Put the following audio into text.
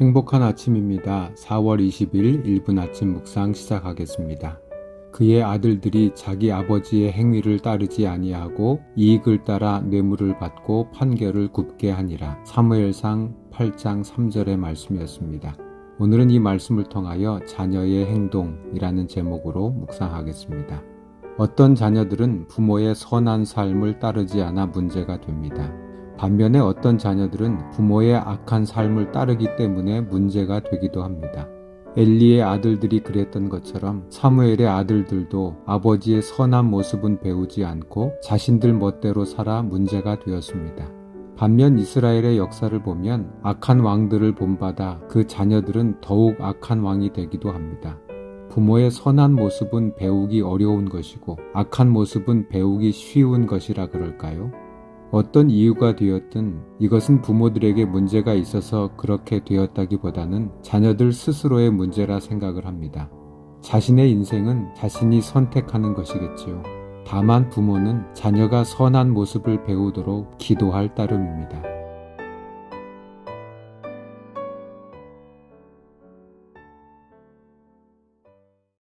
행복한 아침입니다. 4월 20일 1분 아침 묵상 시작하겠습니다. 그의 아들들이 자기 아버지의 행위를 따르지 아니하고 이익을 따라 뇌물을 받고 판결을 굽게 하니라. 사무엘상 8장 3절의 말씀이었습니다. 오늘은 이 말씀을 통하여 자녀의 행동이라는 제목으로 묵상하겠습니다. 어떤 자녀들은 부모의 선한 삶을 따르지 않아 문제가 됩니다. 반면에 어떤 자녀들은 부모의 악한 삶을 따르기 때문에 문제가 되기도 합니다. 엘리의 아들들이 그랬던 것처럼 사무엘의 아들들도 아버지의 선한 모습은 배우지 않고 자신들 멋대로 살아 문제가 되었습니다. 반면 이스라엘의 역사를 보면 악한 왕들을 본받아 그 자녀들은 더욱 악한 왕이 되기도 합니다. 부모의 선한 모습은 배우기 어려운 것이고 악한 모습은 배우기 쉬운 것이라 그럴까요? 어떤 이유가 되었든 이것은 부모들에게 문제가 있어서 그렇게 되었다기보다는 자녀들 스스로의 문제라 생각을 합니다. 자신의 인생은 자신이 선택하는 것이겠지요. 다만 부모는 자녀가 선한 모습을 배우도록 기도할 따름입니다.